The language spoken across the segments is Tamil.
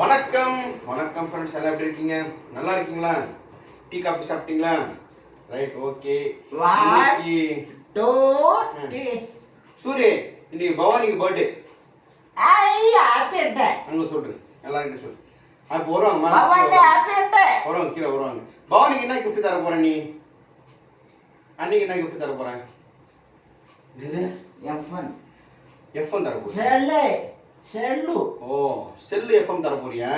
வணக்கம். வணக்கம் ஃப்ரெண்ட்ஸ் எல்லாம் எப்படி இருக்கீங்க? நல்லா இருக்கீங்களா? டீ காஃபி சாப்பிட்டீங்களா? Right okay? இன்னைக்கு. சூரிய இன்னைக்கு பவானிக்கு பர்த்டே அங்க சொல்றேன் எல்லார்கிட்ட சொல்லு. அப்போ வருவாங்க வருவாங்க. கீழே வருவாங்க. பவானிக்கு என்ன gift தர போற நீ? அன்னைக்கு என்ன gift தர போற? இது எஃப்என் எஃப்எம் தர போறியா? செல்லு. ஓ செல்லு எஃப்எம் தர போறியா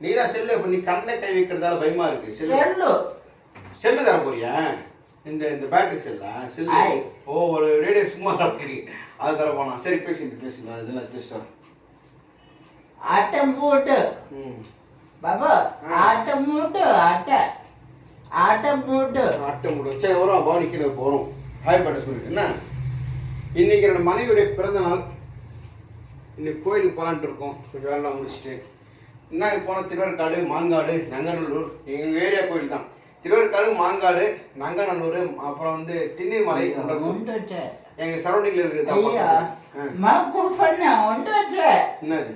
நீ தான் செல்லு நீ கண்ணில் கை வைக்கிறதால பயமா இருக்கு. செல்லு. செல்லு. தர போறியா இந்த இந்த பேட்டரி செல்லா? செல்லு. ஓ ஒரு ரேடியோ சும்மா இருக்கு. அது தர போனா சரி பேசிட்டு பேசுங்க இதெல்லாம் ஜஸ்ட் ஆட்டம் போட்டு. பாபா ஆட்டம் போட்டு ஆட்ட. ஆட்டம் போட்டு. அட்டை முடியும் சரி வரும் கீழே போகிறோம் ஹாய் பாட்ட சொல்லிட்டு என்ன? இன்னைக்கு என்னோட மனைவியுடைய பிறந்த நாள். இன்னைக்கு கோயிலுக்கு போகலான்ட்டு இருக்கோம். கொஞ்சம் வேலைலாம் முடிச்சுட்டு. என்ன போனால் திருவேற்காடு மாங்காடு நங்கநல்லூர். எங்கள் ஏரியா கோயில் தான். திருவேற்காடு மாங்காடு நங்கநல்லூர் அப்புறம் வந்து திண்ணீர்மலை எங்கள் சரௌண்டிங்கில் இருக்குது தான் என்னது?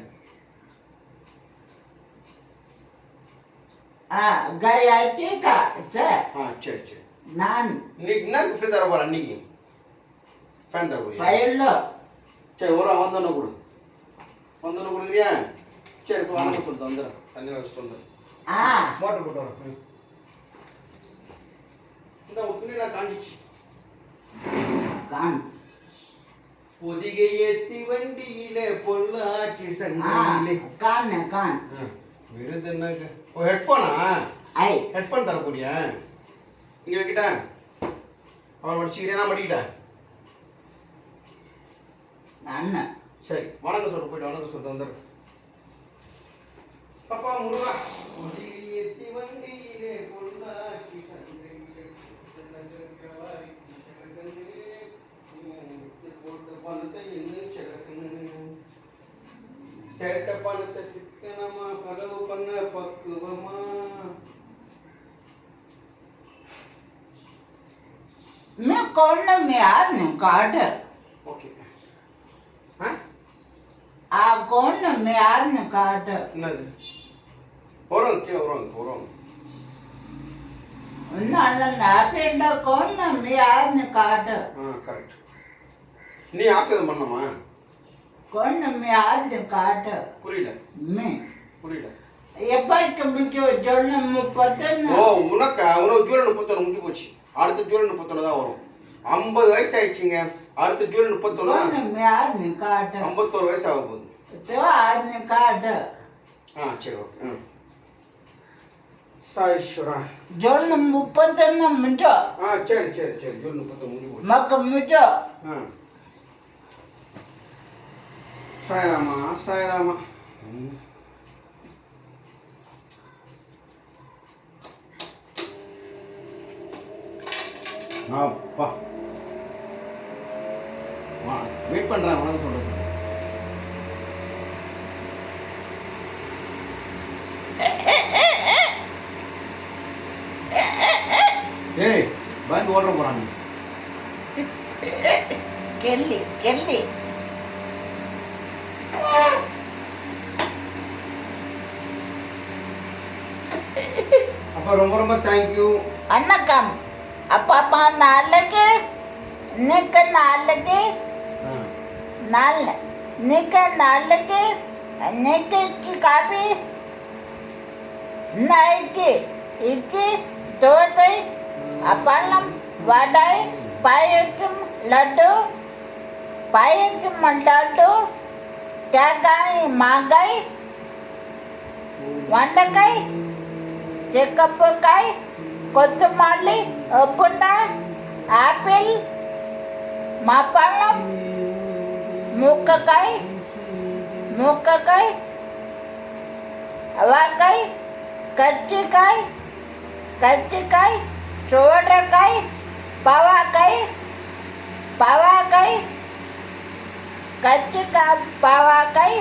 சார் சரி. நான் இன்னைக்கு என்ன கிஃப்ட் தர போகிறேன் அன்னைக்கு? ஃபேன் தர சரி ஒரு வந்தோன்னு கொடு. வந்தோன்னு கொடுக்குறியா? சரி இப்போ வணக்கம் சொல்லிட்டு வந்துடுறேன் தண்ணி வச்சுட்டு வந்துடுறேன் ஆ. மோட்டர் போட்டு வரேன். இந்த துணியெல்லாம் காஞ்சிச்சு. பொதிகை ஏத்தி வண்டியிலே பொள்ளாச்சி சண்டியிலே கான் கான் விருது என்னங்க? ஓ ஹெட்ஃபோனா ஐ. ஹெட்ஃபோன் தர போறியா இங்க வைக்கிட்டா? அவன் மடிச்சுக்கிறேன் நான் மடிக்கிட்டேன் அண்ணன். சரி வணக்கம் சொல்லிட்டு போயிட்டு வணக்கம் சொல்லிட்டு வந்துடுறேன் பாப்பா முருகா பொதிகை ஏத்தி வண்டியிலே பொள்ளாச்சி சண்டியிலே செல்லச்செல்லவாரி செல்லக்கண்ணே, உம், போட்ட பணத்தை என்ன செல்லக்கண்ணே. சேர்த்த பணத்தை சிக்கனமா கதவு பண்ண பக்குவமா मैं कौन ना मैं आज नहीं काट ஓகே ஆ ಆ ಕೊಂಡೊಮ್ಮೆ ಆದ್ನ ಕಾಟ என்னது? வருவாங்க கீழே வருவாங்க வருவாங்க ഒന്ന് അണ്ണൻ ആട്ടേണ്ട കൊണ്ടൊമ്മെ ആദ്ന കാಟ ஆ கரெக்ட் நீ ஆசீர்வாதம் பண்ணமா கொண்டொಮ್ಮೆ ஆദ്യ காಟ புரியல. மே புரியல. எப்பாய்க்கு முடிச்சு சொன்ன ஓ உனக்கு? உனக்கு ஜூலை முப்பத்தொன்று முடிஞ்சு போச்சு. அடுத்த ஜூலை முப்பத்தொன்று தான் வரும். ஐம்பது வயசு ஆயிடுச்சுங்க அடுத்த ஜூலை முப்பத்தொன்று கொண்டொಮ್ಮೆ ஆദ്യ காட்ட. ஐம்பத்தோரு வயசு ஆக போகுது. तो आज नहीं काट ஆ சரி ஓகே ம் சாயீஸ்வரா சொன்ன முப்பத்தொன்னு முச்சோ ஆ சரி சரி சரி ஜூலை முப்பத்தொன்று முடிஞ்சு போச்சு மக்க முச்சோ ஆ சாயராமா சாயராமா ம் அப்பா வெயிட் பண்றேன் உனக்கு சொல்றது ஏய் பயந்து ஓடுற போறாங்க கெல்லி கெல்லி அப்பா ரொம்ப ரொம்ப தேங்க்யூ வணக்கம் அப்பா நாளைக்கு இன்னைக்கு நாளைக்கு நாள் இன்னைக்கு நாளைக்கு இன்னைக்கு காபி நாளைக்கு இட்லி தோசை அப்பளம் வடை பாயசம் லட்டு பாயசம் லட்டு தேங்காய் மாங்காய் வெண்டைக்காய் சிக்கப்புக்காய் கொத்தமல்லி உப்புண்டை ஆப்பிள் மாப்பழம் மூக்கக்காய் மூக்கக்காய் அவக்காய் கத்திக்காய் கத்திக்காய் சோடக்காய் பவாக்காய் பவாக்காய் கத்திக்காய் பவாக்காய்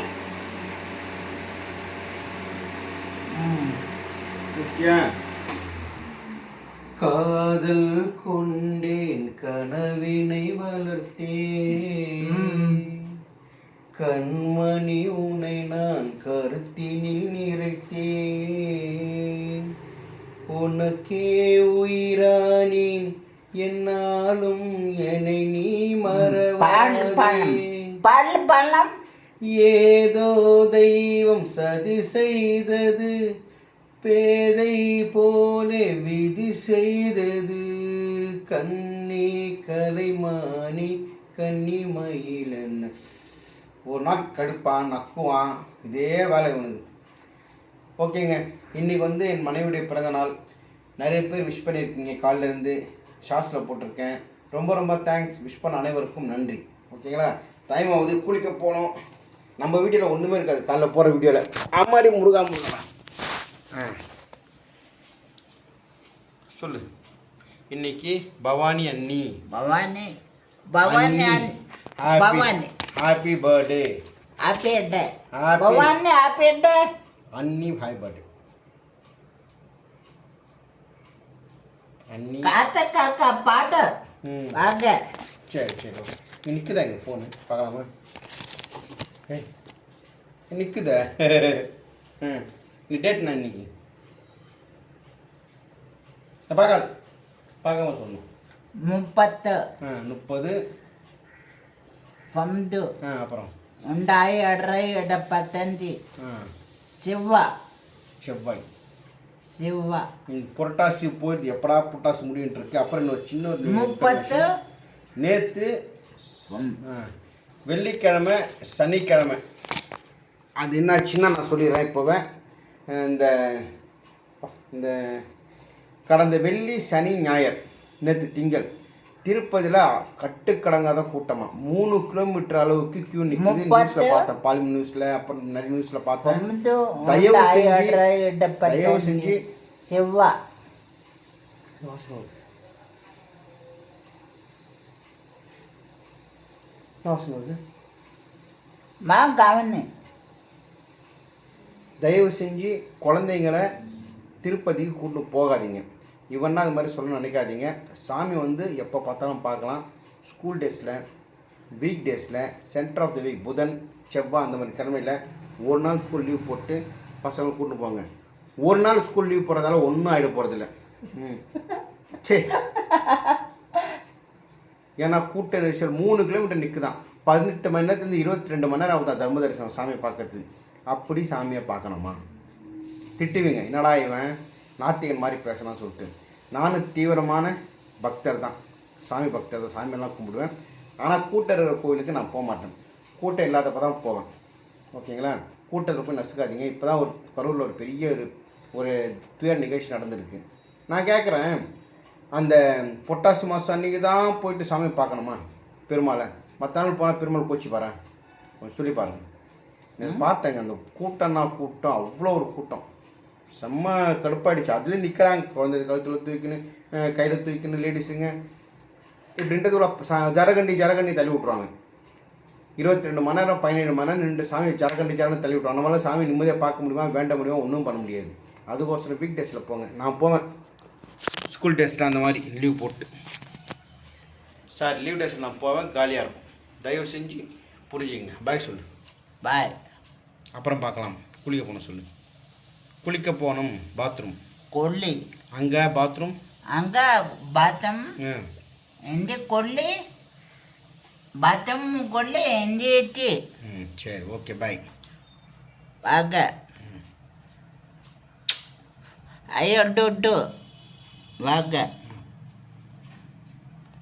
காதல் கொண்டேன் கனவினை வளர்த்தேன். கண்மணி உனை நான் கருத்தினில் நிறைத்தேன். உனக்கே உயிரானேன் என்னாலும் என்னை நீ மறவாதே ஏதோ தெய்வம் சதி செய்தது பேதை போலே விதி செய்தது கண்ணே கலைமானி கன்னிமயிலன் ஒரு நாள் கடுப்பான் நக்குவான் இதே வேலை இவனுக்கு ஓகேங்க இன்னைக்கு வந்து என் மனைவியுடைய பிறந்த நாள் நிறைய பேர் விஷ் பண்ணியிருக்கீங்க. காலைல இருந்து ஷார்ட்ஸில் போட்டிருக்கேன். ரொம்ப ரொம்ப தேங்க்ஸ் விஷ் பண்ண அனைவருக்கும் நன்றி. ஓகேங்களா டைம் ஆகுது. குளிக்க போனோம். நம்ம வீடியோவில் ஒன்றுமே இருக்காது. காலைல போகிற வீடியோவில் அம்மாடி முருகா முருகா. ஆ. சொல்லு. இன்னைக்கு பவானி அண்ணி. Bhavani. Bhavani Bhavani. Happy birthday happy day Happy- Bhavani happy day அண்ணி ஹாய் பர்த்டே காத்த காக்கா பாட்டு. வாங்க. சரி சரி ஓகே. நிற்குதா இங்கே ஃபோனு பார்க்கலாமா? ஏய் நிற்குதா ம். நீ டேட் நான் இன்னைக்கு? பார்க்காது. பார்க்காம சொல்லணும். முப்பத்து. ஆ முப்பது. பந்து. ஆ அப்புறம். ரெண்டாயிரம் எடரை எடப்பத்தஞ்சு செவ்வாய். செவ்வாய். சிவ ம், புரட்டாசி போயிட்டு எப்படா புரட்டாசி முடியுன்ட்டு இருக்கு. அப்புறம் இன்னொரு சின்ன ஒரு முப்பத்து நேற்று வெள்ளிக்கிழமை சனிக்கிழமை. அது என்னாச்சுன்னா நான் சொல்லிடுறேன் இப்போவே. இந்த இந்த கடந்த வெள்ளி சனி ஞாயிறு நேற்று திங்கள். திருப்பதியில் கட்டுக்கடங்காத கூட்டமாக மூணு கிலோமீட்டர் அளவுக்கு கியூ நிற்குது நியூஸில் பார்த்தேன். பாலிமர் நியூஸில் அப்புறம் நிறைய நியூஸில் பார்த்தேன். தயவு செஞ்சு தயவு செஞ்சு. செவ்வா. தயவு செஞ்சு குழந்தைங்களை திருப்பதிக்கு கூட்டு போகாதீங்க. இவன்னா அது மாதிரி சொல்ல நினைக்காதீங்க. சாமி வந்து எப்போ பார்த்தாலும் பார்க்கலாம். ஸ்கூல் டேஸில் வீக் டேஸில் சென்டர் ஆஃப் த வீக் புதன் செவ்வாய் அந்த மாதிரி கிழமையில் ஒரு நாள் ஸ்கூல் லீவ் போட்டு பசங்களை கூட்டு போங்க. ஒரு நாள் ஸ்கூல் லீவ் போகிறதால ஒன்றும் ஆகிட போகிறதில்ல ம். சே ஏன்னா கூட்ட நெரிசல் மூணு கிலோமீட்டர் நிற்குதான் பதினெட்டு மணி நேரத்துலேருந்து இருபத்தி ரெண்டு மணி நேரம் ஆகுதா தர்ம தரிசனம் சாமியை பார்க்கறது அப்படி சாமியை பார்க்கணுமா? திட்டுவீங்க. என்னடா இவன்? நாத்திகன் மாதிரி பேசலாம் சொல்லிட்டு. நானும் தீவிரமான பக்தர் தான். சாமி பக்தர் தான். சாமியெல்லாம் கும்பிடுவேன். ஆனால் கூட்டம் இருக்கிற கோயிலுக்கு நான் போக மாட்டேன். கூட்டம் இல்லாதப்ப தான் போவேன். ஓகேங்களா? கூட்டத்தில் போய் நசுக்காதீங்க. இப்போ தான் ஒரு கரூரில் ஒரு பெரிய ஒரு ஒரு துயர் நிகழ்ச்சி நடந்திருக்கு. நான் கேட்குறேன் அந்த பொட்டாசு மாதம் அன்றைக்கி தான் போயிட்டு சாமி பார்க்கணுமா? பெருமாளை. மற்ற நாள் போனால் பெருமாள் கோச்சி பாரு கொஞ்சம் சொல்லி பாருங்க. நான் பார்த்தேங்க. அந்த கூட்டம்னா கூட்டம். அவ்வளோ ஒரு கூட்டம். செம்ம கடுப்பாயிடுச்சு. அதுலேயும் நிற்கிறாங்க குழந்தை கழுத்தில் தூக்கின்னு கையில் தூக்கின்னு லேடிஸுங்க இப்படின்றதுக்குள்ள ச- ஜரகண்டி ஜரகண்டி தள்ளி விட்ருவாங்க இருபத்தி ரெண்டு மணி நேரம் பதினேழு மணி நேரம் நின்று சாமி ஜரகண்டி ஜரகண்டி தள்ளி விட்ருவாங்க நம்மளால சாமி நிம்மதியாக பார்க்க முடியுமா வேண்ட முடியுமா ஒன்றும் பண்ண முடியாது. அதுக்கோசரம் வீக் டேஸில் போங்க. நான் போவேன். ஸ்கூல் டேஸில் அந்த மாதிரி லீவ் போட்டு. சார் லீவ் டேஸில் நான் போவேன். காலியாக இருக்கும். தயவு செஞ்சு புரிஞ்சுங்க பாய் சொல்லு. பாய் அப்புறம் பார்க்கலாம். குளிக்க போகணும் சொல்லு. குளிக்க போகணும் பாத்ரூம் கொல்லி. அங்கே பாத்ரூம் அங்க பாத்தம் எந்த கொல்லி? பாத்தம் கொல்லி எந்த ஏத்தி? ம் சரி ஓகே பாய் வாங்க. ஐயோ டு வாங்க.